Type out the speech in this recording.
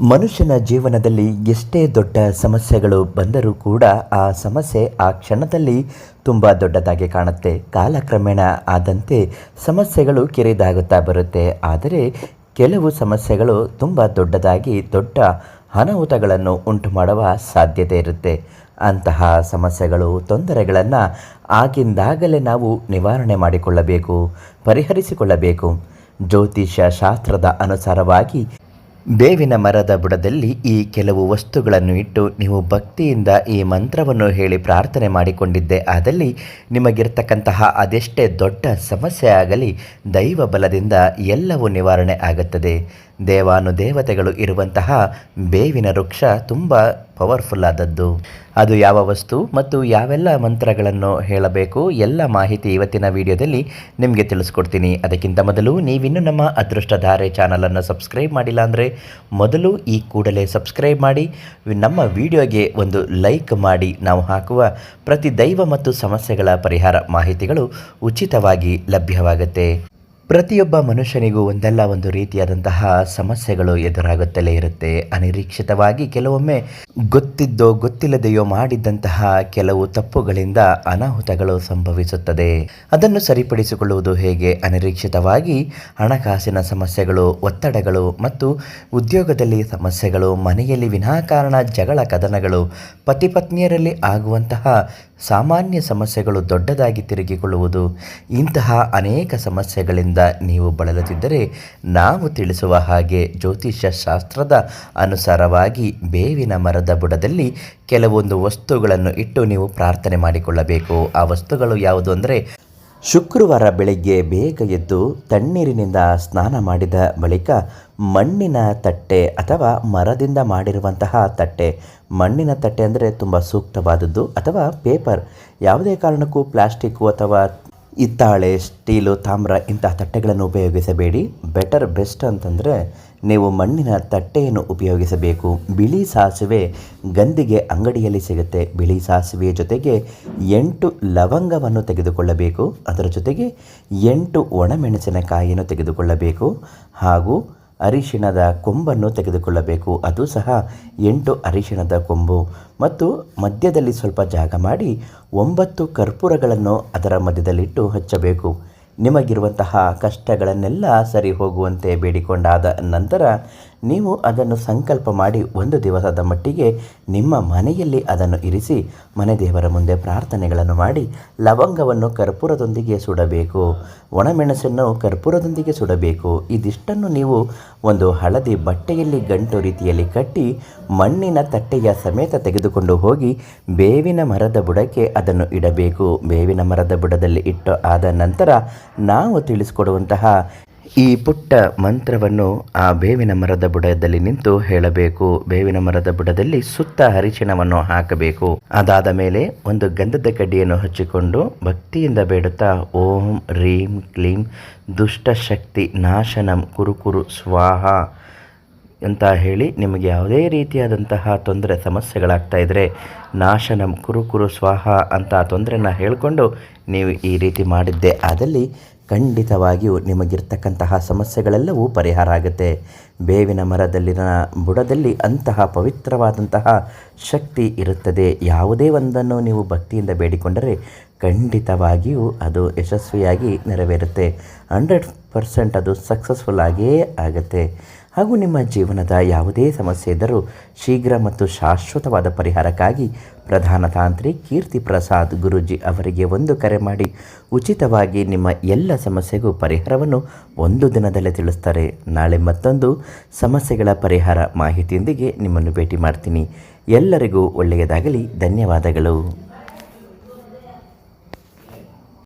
ಮನುಷ್ಯನ ಜೀವನದಲ್ಲಿ ಎಷ್ಟೇ ದೊಡ್ಡ ಸಮಸ್ಯೆಗಳು ಬಂದರೂ ಕೂಡ ಆ ಸಮಸ್ಯೆ ಆ ಕ್ಷಣದಲ್ಲಿ ತುಂಬ ದೊಡ್ಡದಾಗಿ ಕಾಣುತ್ತೆ. ಕಾಲಕ್ರಮೇಣ ಆದಂತೆ ಸಮಸ್ಯೆಗಳು ಕಿರಿದಾಗುತ್ತಾ ಬರುತ್ತೆ. ಆದರೆ ಕೆಲವು ಸಮಸ್ಯೆಗಳು ತುಂಬ ದೊಡ್ಡದಾಗಿ ದೊಡ್ಡ ಅನಾಹುತಗಳನ್ನು ಉಂಟು ಮಾಡುವ ಸಾಧ್ಯತೆ ಇರುತ್ತೆ. ಅಂತಹ ಸಮಸ್ಯೆಗಳು, ತೊಂದರೆಗಳನ್ನು ಆಗಿಂದಾಗಲೇ ನಾವು ನಿವಾರಣೆ ಮಾಡಿಕೊಳ್ಳಬೇಕು, ಪರಿಹರಿಸಿಕೊಳ್ಳಬೇಕು. ಜ್ಯೋತಿಷ್ಯ ಶಾಸ್ತ್ರದ ಅನುಸಾರವಾಗಿ ಬೇವಿನ ಮರದ ಬುಡದಲ್ಲಿ ಈ ಕೆಲವು ವಸ್ತುಗಳನ್ನು ಇಟ್ಟು ನೀವು ಭಕ್ತಿಯಿಂದ ಈ ಮಂತ್ರವನ್ನು ಹೇಳಿ ಪ್ರಾರ್ಥನೆ ಮಾಡಿಕೊಂಡಿದ್ದೆ. ಆದಲ್ಲಿ ನಿಮಗಿರ್ತಕ್ಕಂತಹ ಅದೆಷ್ಟೇ ದೊಡ್ಡ ಸಮಸ್ಯೆ ಆಗಲಿ, ದೈವ ಬಲದಿಂದ ಎಲ್ಲವೂ ನಿವಾರಣೆ ಆಗುತ್ತದೆ. ದೇವಾನುದೇವತೆಗಳು ಇರುವಂತಹ ಬೇವಿನ ವೃಕ್ಷ ತುಂಬ ಪವರ್ಫುಲ್ ಆದದ್ದು. ಅದು ಯಾವ ವಸ್ತು ಮತ್ತು ಯಾವೆಲ್ಲ ಮಂತ್ರಗಳನ್ನು ಹೇಳಬೇಕು ಎಲ್ಲ ಮಾಹಿತಿ ಇವತ್ತಿನ ವಿಡಿಯೋದಲ್ಲಿ ನಿಮಗೆ ತಿಳಿಸ್ಕೊಡ್ತೀನಿ. ಅದಕ್ಕಿಂತ ಮೊದಲು ನೀವಿನ್ನು ನಮ್ಮ ಅದೃಷ್ಟಧಾರೆ ಚಾನಲನ್ನು ಸಬ್ಸ್ಕ್ರೈಬ್ ಮಾಡಿಲ್ಲ ಅಂದರೆ ಮೊದಲು ಈ ಕೂಡಲೇ ಸಬ್ಸ್ಕ್ರೈಬ್ ಮಾಡಿ, ನಮ್ಮ ವಿಡಿಯೋಗೆ ಒಂದು ಲೈಕ್ ಮಾಡಿ. ನಾವು ಹಾಕುವ ಪ್ರತಿ ದೈವ ಮತ್ತು ಸಮಸ್ಯೆಗಳ ಪರಿಹಾರ ಮಾಹಿತಿಗಳು ಉಚಿತವಾಗಿ ಲಭ್ಯವಾಗುತ್ತೆ. ಪ್ರತಿಯೊಬ್ಬ ಮನುಷ್ಯನಿಗೂ ಒಂದಲ್ಲ ಒಂದು ರೀತಿಯಾದಂತಹ ಸಮಸ್ಯೆಗಳು ಎದುರಾಗುತ್ತಲೇ ಇರುತ್ತೆ. ಅನಿರೀಕ್ಷಿತವಾಗಿ ಕೆಲವೊಮ್ಮೆ ಗೊತ್ತಿದ್ದೋ ಗೊತ್ತಿಲ್ಲದೆಯೋ ಮಾಡಿದ್ದಂತಹ ಕೆಲವು ತಪ್ಪುಗಳಿಂದ ಅನಾಹುತಗಳು ಸಂಭವಿಸುತ್ತದೆ. ಅದನ್ನು ಸರಿಪಡಿಸಿಕೊಳ್ಳುವುದು ಹೇಗೆ? ಅನಿರೀಕ್ಷಿತವಾಗಿ ಹಣಕಾಸಿನ ಸಮಸ್ಯೆಗಳು, ಒತ್ತಡಗಳು ಮತ್ತು ಉದ್ಯೋಗದಲ್ಲಿ ಸಮಸ್ಯೆಗಳು, ಮನೆಯಲ್ಲಿ ವಿನಾಕಾರಣ ಜಗಳ ಕದನಗಳು ಪತಿ ಪತ್ನಿಯರಲ್ಲಿ ಆಗುವಂತಹ ಸಾಮಾನ್ಯ ಸಮಸ್ಯೆಗಳು ದೊಡ್ಡದಾಗಿ ತಿರುಗಿಕೊಳ್ಳುವುದು, ಇಂತಹ ಅನೇಕ ಸಮಸ್ಯೆಗಳಿಂದ ನೀವು ಬಳಲುತ್ತಿದ್ದರೆ ನಾವು ತಿಳಿಸುವ ಹಾಗೆ ಜ್ಯೋತಿಷ್ಯ ಶಾಸ್ತ್ರದ ಅನುಸಾರವಾಗಿ ಬೇವಿನ ಮರದ ಬುಡದಲ್ಲಿ ಕೆಲವೊಂದು ವಸ್ತುಗಳನ್ನು ಇಟ್ಟು ನೀವು ಪ್ರಾರ್ಥನೆ ಮಾಡಿಕೊಳ್ಳಬೇಕು. ಆ ವಸ್ತುಗಳು ಯಾವುದು ಅಂದರೆ ಶುಕ್ರವಾರ ಬೆಳಗ್ಗೆ ಬೇಗ ಎದ್ದು ತಣ್ಣೀರಿನಿಂದ ಸ್ನಾನ ಮಾಡಿದ ಬಳಿಕ ಮಣ್ಣಿನ ತಟ್ಟೆ ಅಥವಾ ಮರದಿಂದ ಮಾಡಿರುವಂತಹ ತಟ್ಟೆ. ಮಣ್ಣಿನ ತಟ್ಟೆ ಅಂದರೆ ತುಂಬ ಸೂಕ್ತವಾದದ್ದು ಅಥವಾ ಪೇಪರ್. ಯಾವುದೇ ಕಾರಣಕ್ಕೂ ಪ್ಲಾಸ್ಟಿಕ್ಕು ಅಥವಾ ಹಿತ್ತಾಳೆ, ಸ್ಟೀಲು, ತಾಮ್ರ ಇಂತಹ ತಟ್ಟೆಗಳನ್ನು ಉಪಯೋಗಿಸಬೇಡಿ. ಬೆಟರ್ ಬೆಸ್ಟ್ ಅಂತಂದರೆ ನೀವು ಮಣ್ಣಿನ ತಟ್ಟೆಯನ್ನು ಉಪಯೋಗಿಸಬೇಕು. ಬಿಳಿ ಸಾಸಿವೆ ಗಂದಿಗೆ ಅಂಗಡಿಯಲ್ಲಿ ಸಿಗುತ್ತೆ. ಬಿಳಿ ಸಾಸಿವೆಯ ಜೊತೆಗೆ ಎಂಟು ಲವಂಗವನ್ನು ತೆಗೆದುಕೊಳ್ಳಬೇಕು. ಅದರ ಜೊತೆಗೆ ಎಂಟು ಒಣಮೆಣಸಿನಕಾಯಿಯನ್ನು ತೆಗೆದುಕೊಳ್ಳಬೇಕು. ಹಾಗೂ ಅರಿಶಿಣದ ಕೊಂಬನ್ನು ತೆಗೆದುಕೊಳ್ಳಬೇಕು. ಅದು ಸಹ ಎಂಟು ಅರಿಶಿಣದ ಕೊಂಬು. ಮತ್ತು ಮಧ್ಯದಲ್ಲಿ ಸ್ವಲ್ಪ ಜಾಗ ಮಾಡಿ ಒಂಬತ್ತು ಕರ್ಪೂರಗಳನ್ನು ಅದರ ಮಧ್ಯದಲ್ಲಿಟ್ಟು ಹಚ್ಚಬೇಕು. ನಿಮಗಿರುವಂತಹ ಕಷ್ಟಗಳನ್ನೆಲ್ಲ ಸರಿ ಹೋಗುವಂತೆ ಬೇಡಿಕೊಂಡಾದ ನಂತರ ನೀವು ಅದನ್ನು ಸಂಕಲ್ಪ ಮಾಡಿ ಒಂದು ದಿವಸದ ಮಟ್ಟಿಗೆ ನಿಮ್ಮ ಮನೆಯಲ್ಲಿ ಅದನ್ನು ಇರಿಸಿ ಮನೆ ದೇವರ ಮುಂದೆ ಪ್ರಾರ್ಥನೆಗಳನ್ನು ಮಾಡಿ ಲವಂಗವನ್ನು ಕರ್ಪೂರದೊಂದಿಗೆ ಸುಡಬೇಕು, ಒಣಮೆಣಸನ್ನು ಕರ್ಪೂರದೊಂದಿಗೆ ಸುಡಬೇಕು. ಇದಿಷ್ಟನ್ನು ನೀವು ಒಂದು ಹಳದಿ ಬಟ್ಟೆಯಲ್ಲಿ, ಗಂಟು ರೀತಿಯಲ್ಲಿ ಕಟ್ಟಿ ಮಣ್ಣಿನ ತಟ್ಟೆಯ ಸಮೇತ ತೆಗೆದುಕೊಂಡು ಹೋಗಿ ಬೇವಿನ ಮರದ ಬುಡಕ್ಕೆ ಅದನ್ನು ಇಡಬೇಕು. ಬೇವಿನ ಮರದ ಬುಡದಲ್ಲಿ ಇಟ್ಟು ಆದ ನಂತರ ನಾವು ತಿಳಿಸ್ಕೊಡುವಂತಹ ಈ ಪುಟ್ಟ ಮಂತ್ರವನ್ನು ಆ ಬೇವಿನ ಮರದ ಬುಡದಲ್ಲಿ ನಿಂತು ಹೇಳಬೇಕು. ಬೇವಿನ ಮರದ ಬುಡದಲ್ಲಿ ಸುತ್ತ ಅರಿಶಿಣವನ್ನು ಹಾಕಬೇಕು. ಅದಾದ ಮೇಲೆ ಒಂದು ಗಂಧದ ಕಡ್ಡಿಯನ್ನು ಹಚ್ಚಿಕೊಂಡು ಭಕ್ತಿಯಿಂದ ಬೇಡುತ್ತಾ ಓಂ ರೀಂ ಕ್ಲೀಂ ದುಷ್ಟಶಕ್ತಿ ನಾಶನಂ ಕುರುಕುರು ಸ್ವಾಹ ಅಂತ ಹೇಳಿ ನಿಮಗೆ ಯಾವುದೇ ರೀತಿಯಾದಂತಹ ತೊಂದರೆ ಸಮಸ್ಯೆಗಳಾಗ್ತಾ ಇದ್ದರೆ ನಾಶನಂ ಕುರುಕುರು ಸ್ವಾಹ ಅಂತ ತೊಂದರೆನ ಹೇಳಿಕೊಂಡು ನೀವು ಈ ರೀತಿ ಮಾಡಿದ್ದೆ. ಆದಲ್ಲಿ ಖಂಡಿತವಾಗಿಯೂ ನಿಮಗಿರ್ತಕ್ಕಂತಹ ಸಮಸ್ಯೆಗಳೆಲ್ಲವೂ ಪರಿಹಾರ ಆಗುತ್ತೆ. ಬೇವಿನ ಮರದಲ್ಲಿನ ಬುಡದಲ್ಲಿ ಅಂತಹ ಪವಿತ್ರವಾದಂತಹ ಶಕ್ತಿ ಇರುತ್ತದೆ. ಯಾವುದೇ ಒಂದನ್ನು ನೀವು ಭಕ್ತಿಯಿಂದ ಬೇಡಿಕೊಂಡರೆ ಖಂಡಿತವಾಗಿಯೂ ಅದು ಯಶಸ್ವಿಯಾಗಿ ನೆರವೇರುತ್ತೆ. ಹಂಡ್ರೆಡ್ ಪರ್ಸೆಂಟ್ ಅದು ಸಕ್ಸಸ್ಫುಲ್ ಆಗಿಯೇ ಆಗುತ್ತೆ. ಹಾಗೂ ನಿಮ್ಮ ಜೀವನದ ಯಾವುದೇ ಸಮಸ್ಯೆ ಇದ್ದರೂ ಶೀಘ್ರ ಮತ್ತು ಶಾಶ್ವತವಾದ ಪರಿಹಾರಕ್ಕಾಗಿ ಪ್ರಧಾನ ತಾಂತ್ರಿ ಕೀರ್ತಿ ಪ್ರಸಾದ್ ಗುರೂಜಿ ಅವರಿಗೆ ಒಂದು ಕರೆ ಮಾಡಿ, ಉಚಿತವಾಗಿ ನಿಮ್ಮ ಎಲ್ಲ ಸಮಸ್ಯೆಗೂ ಪರಿಹಾರವನ್ನು ಒಂದು ದಿನದಲ್ಲೇ ತಿಳಿಸ್ತಾರೆ. ನಾಳೆ ಮತ್ತೊಂದು ಸಮಸ್ಯೆಗಳ ಪರಿಹಾರ ಮಾಹಿತಿಯೊಂದಿಗೆ ನಿಮ್ಮನ್ನು ಭೇಟಿ ಮಾಡ್ತೀನಿ. ಎಲ್ಲರಿಗೂ ಒಳ್ಳೆಯದಾಗಲಿ. ಧನ್ಯವಾದಗಳು.